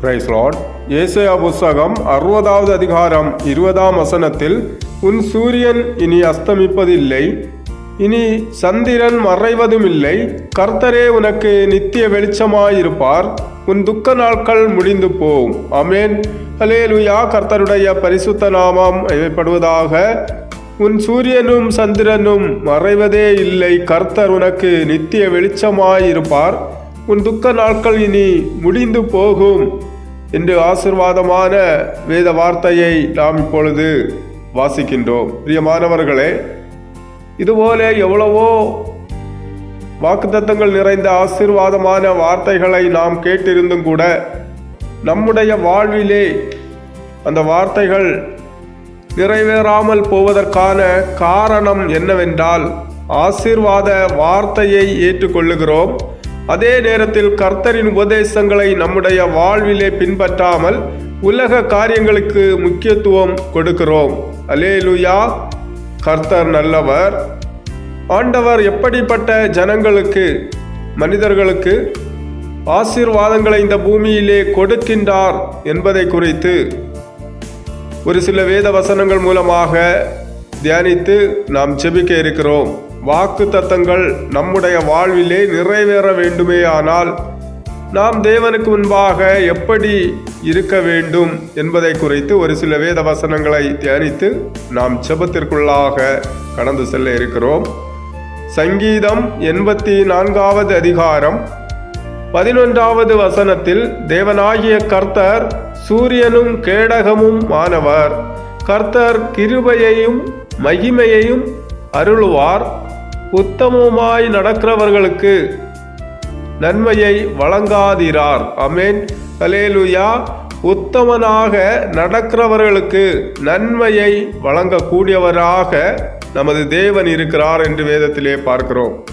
Price Lord ஏசையா புஸ்தகம் அறுபதாவது அதிகாரம் இருபதாம் வசனத்தில் உன் சூரியன் இனி அஸ்தமிப்பதில்லை இனி சந்திரன் மறைவதுமில்லை கர்த்தரே உனக்கு நித்திய வெளிச்சமாயிருப்பார் உன் துக்க நாட்கள் முடிந்து போம் அமேன் ஹலேலுயா கர்த்தருடைய பரிசுத்த நாமம் ஏற்படுவதாக உன் சூரியனும் சந்திரனும் மறைவதே இல்லை கர்த்தர் உனக்கு நித்திய வெளிச்சமாயிருப்பார் உன் துக்க நாட்கள் இனி முடிந்து போகும் என்று ஆசிர்வாதமான வேத வார்த்தையை நாம் இப்பொழுது வாசிக்கின்றோம். பிரியமானவர்களே இதுபோல எவ்வளவோ வாக்குத்தத்தங்கள் நிறைந்த ஆசீர்வாதமான வார்த்தைகளை நாம் கேட்டிருந்தும் கூட நம்முடைய வாழ்விலே அந்த வார்த்தைகள் நிறைவேறாமல் போவதற்கான காரணம் என்னவென்றால் ஆசீர்வாத வார்த்தையை ஏற்றுக்கொள்ளுகிறோம். அதே நேரத்தில் கர்த்தரின் உபதேசங்களை நம்முடைய வாழ்விலே பின்பற்றாமல் உலக காரியங்களுக்கு முக்கியத்துவம் கொடுக்கிறோம். அலேலுயா கர்த்தர் நல்லவர். ஆண்டவர் எப்படிப்பட்ட ஜனங்களுக்கு மனிதர்களுக்கு ஆசீர்வாதங்களை இந்த பூமியிலே கொடுக்கின்றார் என்பதை குறித்து ஒரு சில வேத வசனங்கள் மூலமாக தியானித்து நாம் செபிக்க இருக்கிறோம். வாக்கு தத்தங்கள் நம்முடைய வாழ்விலே நிறைவேற வேண்டுமேயானால் நாம் தேவனுக்கு முன்பாக எப்படி இருக்க வேண்டும் என்பதை குறித்து ஒரு சில வேத வசனங்களை தியானித்து நாம் செபத்திற்குள்ளாக கடந்து செல்ல இருக்கிறோம். சங்கீதம் எண்பத்தி நான்காவது அதிகாரம் பதினொன்றாவது வசனத்தில் தேவனாகிய கர்த்தர் சூரியனும் கேடகமும் ஆனவர். கர்த்தர் கிருபையையும் மகிமையையும் அருளுவார். உத்தமமாய் நடக்கிறவர்களுக்கு நன்மையை வழங்காதிரார். அமேன் அலேலுயா உத்தமனாக நடக்கிறவர்களுக்கு நன்மையை வழங்கக்கூடியவராக நமது தேவன் இருக்கிறார் என்று வேதத்திலே பார்க்கிறோம்.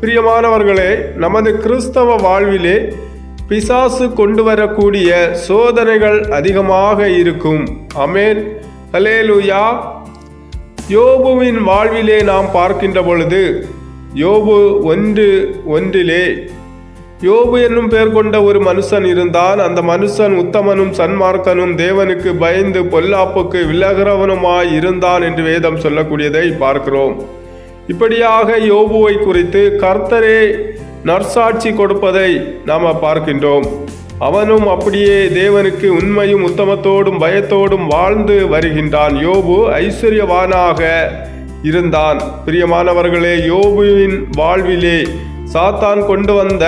பிரியமானவர்களே நமது கிறிஸ்தவ வாழ்விலே பிசாசு கொண்டு வரக்கூடிய சோதனைகள் அதிகமாக இருக்கும். அமேன் அலேலுயா யோபுவின் வாழ்விலே நாம் பார்க்கின்ற பொழுது யோபு ஒன்று ஒன்றிலே யோபு என்னும் பெயர் கொண்ட ஒரு மனுஷன் இருந்தான். அந்த மனுஷன் உத்தமனும் சன்மார்க்கனும் தேவனுக்கு பயந்து பொல்லாப்புக்கு விலகிறவனுமாய் இருந்தான் என்று வேதம் சொல்லக்கூடியதை பார்க்கிறோம். இப்படியாக யோபுவை குறித்து கர்த்தரே நற்சாட்சி கொடுப்பதை நாம் பார்க்கின்றோம். அவனும் அப்படியே தேவனுக்கு உண்மையும் உத்தமத்தோடும் பயத்தோடும் வாழ்ந்து வருகின்றான். யோபு ஐஸ்வர்யவானாக இருந்தான். பிரியமானவர்களே யோபுவின் வாழ்விலே சாத்தான் கொண்டு வந்த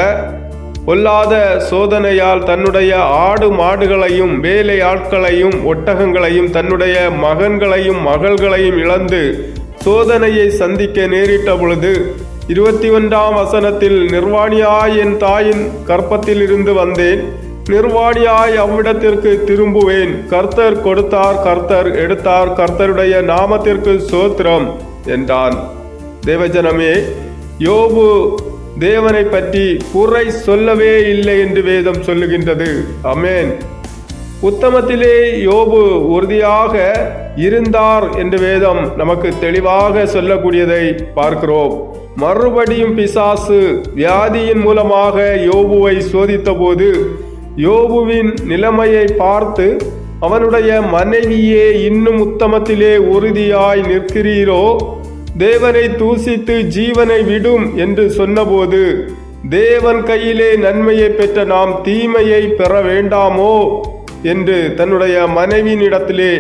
பொல்லாத சோதனையால் தன்னுடைய ஆடு மாடுகளையும் வேலை ஆட்களையும் ஒட்டகங்களையும் தன்னுடைய மகன்களையும் மகள்களையும் இழந்து சோதனையை சந்திக்க நேரிட்ட பொழுது இருபத்தி ஒன்றாம் வசனத்தில் நிர்வாணியாய் என் தாயின் கற்பத்தில் இருந்து வந்தேன். நிர்வாணியாய் அவ்விடத்திற்கு திரும்புவேன். கர்த்தர் கொடுத்தார் கர்த்தர் எடுத்தார். கர்த்தருடைய நாமத்திற்கு சோத்திரம் என்றான். தேவஜனமே யோபு தேவனை பற்றி குறை சொல்லவே இல்லை என்று வேதம் சொல்லுகின்றது. அமேன். உத்தமத்திலே யோபு உறுதியாக இருந்தார் என்று வேதம் நமக்கு தெளிவாக சொல்லக்கூடியதை பார்க்கிறோம். மறுபடியும் பிசாசு வியாதியின் மூலமாக யோபுவை சோதித்தபோது யோபுவின் நிலைமையை பார்த்து அவனுடைய மனைவியே இன்னும் உத்தமத்திலே உறுதியாய் நிற்கிறீரோ? தேவனை தூசித்து ஜீவனை விடும் என்று சொன்னபோது தேவன் கையிலே நன்மையை பெற்ற நாம் தீமையை பெற வேண்டாமோ? என்று தன்னுடைய மனைவியினிடத்திலே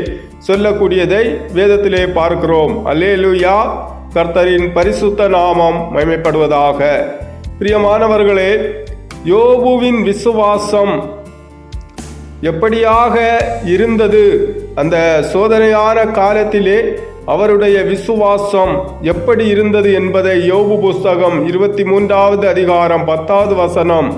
சொல்லக்கூடியதை வேதத்திலே பார்க்கிறோம். அல்லேலுயா கர்த்தரின் பரிசுத்த நாமம் மயமைப்படுவதாக பிரியமானவர்களே யோபுவின் விசுவாசம் எப்படியாக இருந்தது? அந்த சோதனையான காலத்திலே அவருடைய விசுவாசம் எப்படி இருந்தது என்பதை யோபு புஸ்தகம் இருபத்தி மூன்றாவது அதிகாரம் பத்தாவது வசனம்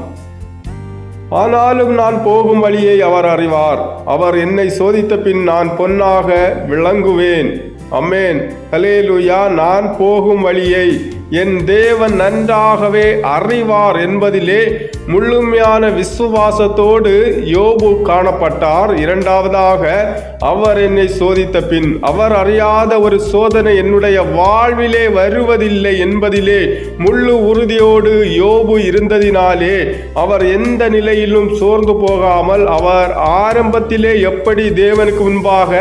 ஆனாலும் நான் போகும் வழியை அவர் அறிவார். அவர் என்னை சோதித்த பின் நான் பொன்னாக விளங்குவேன். அம்மேன். ஹலேலுயா நான் போகும் வழியை என் தேவன் நன்றாகவே அறிவார் என்பதிலே முழுமையான விசுவாசத்தோடு யோபு காணப்பட்டார். இரண்டாவதாக அவர் என்னை சோதித்த பின் அவர் அறியாத ஒரு சோதனை என்னுடைய வாழ்விலே வருவதில்லை என்பதிலே முள்ளு உறுதியோடு யோபு இருந்ததினாலே அவர் எந்த நிலையிலும் சோர்ந்து போகாமல் அவர் ஆரம்பத்திலே எப்படி தேவனுக்கு முன்பாக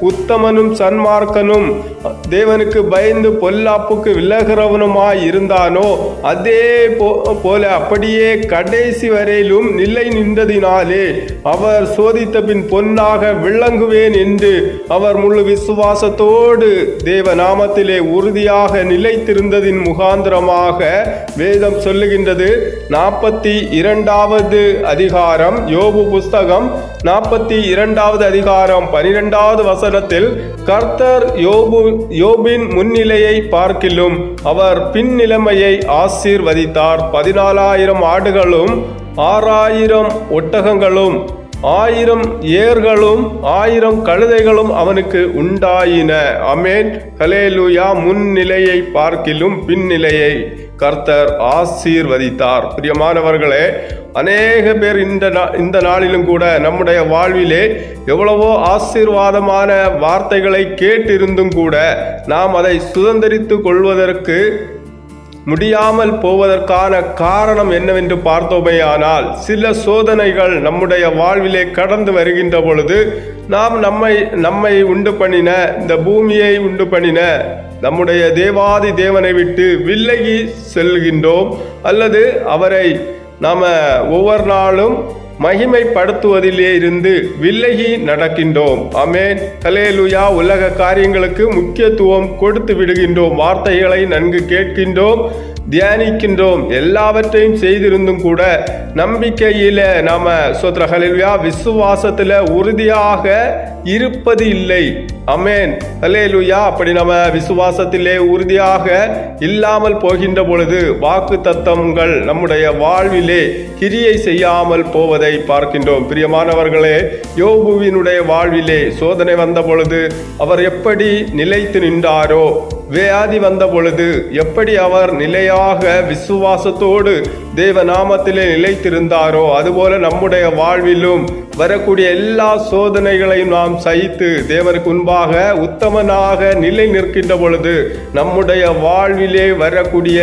உத்தமனும் சன்மார்க்கனும் தேவனுக்கு பயந்து பொல்லாப்புக்கு விலகிறவனும் விலகிறவனுமாய் இருந்தானோ அதே போ- போல அப்படியே கடைசி வரையிலும் நிலை நின்றதினாலே அவர் சோதித்த பின் பொன்னாக விளங்குவேன் என்று அவர் முழு விசுவாசத்தோடு தேவ நாமத்திலே உறுதியாக நிலைத்திருந்ததின் முகாந்திரமாக வேதம் சொல்லுகின்றது. நாற்பத்தி இரண்டாவது அதிகாரம் யோபு புஸ்தகம் நாற்பத்தி இரண்டாவது அதிகாரம் பனிரெண்டாவது வசனத்தில் கர்த்தர் யோபு யோபின் முன்னிலையை பார்க்கிலும் அவர் பின்னிலைமையை ஆசீர்வதித்தார். பதினாலாயிரம் ஆடுகளும் ஆறாயிரம் ஒட்டகங்களும். ஆயிரம் ஏர்களும் ஆயிரம் கழுதைகளும் அவனுக்கு உண்டாயின. அமேன் கலேலுயா முன்னிலையை பார்க்கிலும் பின்னிலையை கர்த்தர் ஆசீர்வதித்தார். பிரியமானவர்களே அநேக பேர் இந்த நா- இந்த நாளிலும் கூட நம்முடைய வாழ்விலே எவ்வளவோ ஆசீர்வாதமான வார்த்தைகளை கேட்டிருந்தும் கூட நாம் அதை சுதந்திரித்து கொள்வதற்கு முடியாமல் போவதற்கான காரணம் என்னவென்று பார்த்தோமேயானால் சில சோதனைகள் நம்முடைய வாழ்விலே கடந்து வருகின்ற பொழுது நாம் நம்மை நம்மை உண்டு பண்ணின இந்த பூமியை உண்டு பண்ணின நம்முடைய தேவாதி தேவனை விட்டு விலகி செல்கின்றோம் அல்லது அவரை நாம் ஒவ்வொரு நாளும் மகிமைப்படுத்துவதிலே இருந்து விலகி நடக்கின்றோம். அமேன் கலேலுயா உலக காரியங்களுக்கு முக்கியத்துவம் கொடுத்து விடுகின்றோம். வார்த்தைகளை நன்கு கேட்கின்றோம் தியானிக்கின்றோம். எல்லாவற்றையும் செய்திருந்தும் கூட நம்பிக்கையில நாம சோத்ர விசுவாசத்தில் விசுவாசத்துல உறுதியாக இருப்பது இல்லை. அமேன் அலேலுயா அப்படி நம்ம விசுவாசத்திலே உறுதியாக இல்லாமல் போகின்ற பொழுது வாக்கு தத்தங்கள் நம்முடைய வாழ்விலே கிரியை செய்யாமல் போவதை பார்க்கின்றோம். பிரியமானவர்களே யோபுவினுடைய வாழ்விலே சோதனை வந்த பொழுது அவர் எப்படி நிலைத்து நின்றாரோ வியாதி வந்த பொழுது எப்படி அவர் நிலையாக விசுவாசத்தோடு தேவ நாமத்திலே நிலைத்திருந்தாரோ அதுபோல நம்முடைய வாழ்விலும் வரக்கூடிய எல்லா சோதனைகளையும் நாம் சகித்து தேவனுக்கு முன்பாக உத்தமனாக நிலை நிற்கின்ற பொழுது நம்முடைய வாழ்விலே வரக்கூடிய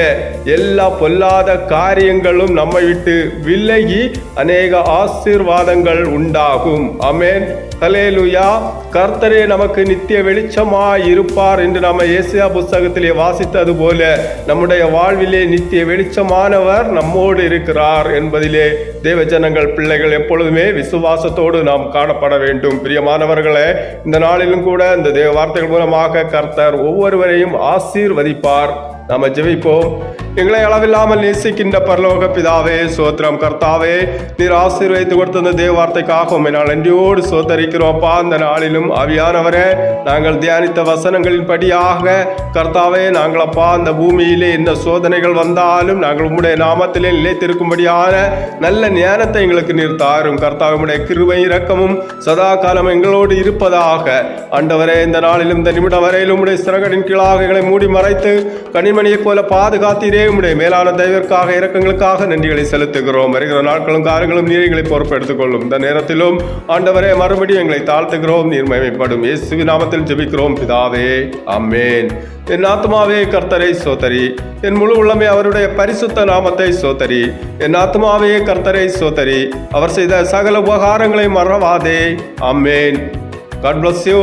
எல்லா பொல்லாத காரியங்களும் நம்மை விட்டு விலகி அநேக ஆசீர்வாதங்கள் உண்டாகும். அமேன் ஹலேலுயா கர்த்தரே நமக்கு நித்திய வெளிச்சமாய் இருப்பார் என்று நம்ம ஏசியா புஸ்தகத்திலே வாசித்தது போல நம்முடைய வாழ்விலே நித்திய வெளிச்சமானவர் நம்மோடு இருக்கிறார் என்பதிலே தேவ ஜனங்கள் பிள்ளைகள் எப்பொழுதுமே விசுவாசத்தோடு நாம் காணப்பட வேண்டும். பிரியமானவர்களே இந்த நாளிலும் கூட இந்த தேவ வார்த்தைகள் மூலமாக கர்த்தர் ஒவ்வொருவரையும் ஆசீர்வதிப்பார். நாம ஜெபிப்போம் எங்களை அளவில்லாமல் நேசிக்கின்ற பரலோக பிதாவே சோத்திரம் கர்த்தாவே நீர் ஆசீர்வதித்து கொடுத்த தேவார்த்தைக்காக உண்மை நாள் நன்றியோடு சோத்தரிக்கிறோம் அப்பா இந்த நாளிலும் அவியானவரே நாங்கள் தியானித்த வசனங்களின் படியாக கர்த்தாவே நாங்கள் அப்பா அந்த பூமியிலே என்ன சோதனைகள் வந்தாலும் நாங்கள் உம்முடைய நாமத்திலே நிலைத்திருக்கும்படியான நல்ல ஞானத்தை எங்களுக்கு நீர் தாரும் கர்த்தாவே உம்முடைய இரக்கமும் சதா காலம் எங்களோடு இருப்பதாக ஆண்டவரே இந்த நாளிலும் இந்த நிமிடம் வரையிலும் உடைய சிறகடின் கீழாக எங்களை மூடி மறைத்து கனிம கனிமணியைப் போல பாதுகாத்தீரே உடைய மேலான தெய்வற்காக இரக்கங்களுக்காக நன்றிகளை செலுத்துகிறோம். வருகிற நாட்களும் காரங்களும் நீர் எங்களை பொறுப்பெடுத்துக் கொள்ளும். இந்த நேரத்திலும் ஆண்டவரே மறுபடியும் எங்களை தாழ்த்துகிறோம். நீர் மயமைப்படும் இயேசுவி நாமத்தில் ஜெபிக்கிறோம். பிதாவே அம்மேன் என் ஆத்மாவே கர்த்தரை சோதரி. என் முழு உள்ளமே அவருடைய பரிசுத்த நாமத்தை சோதரி. என் ஆத்மாவே கர்த்தரை சோதரி. அவர் செய்த சகல உபகாரங்களை மறவாதே. Amen God bless you